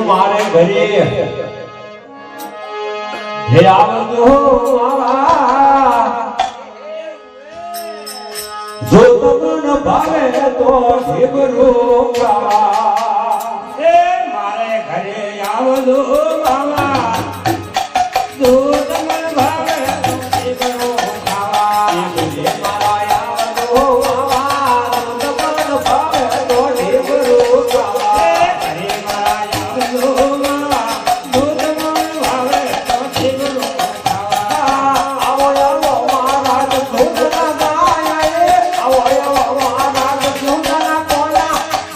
મારે ઘરે. હે આવજો જો તમને ભાવે તો ઠેબરો બાવા હે મારે ઘરે આવજો બાવા.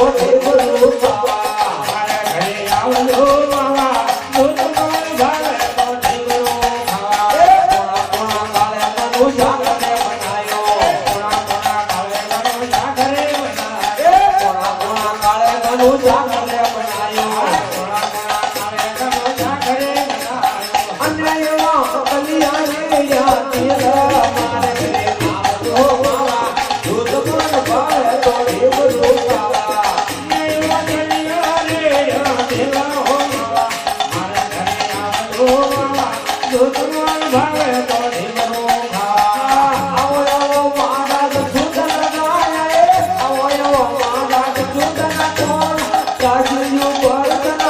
você. no guarda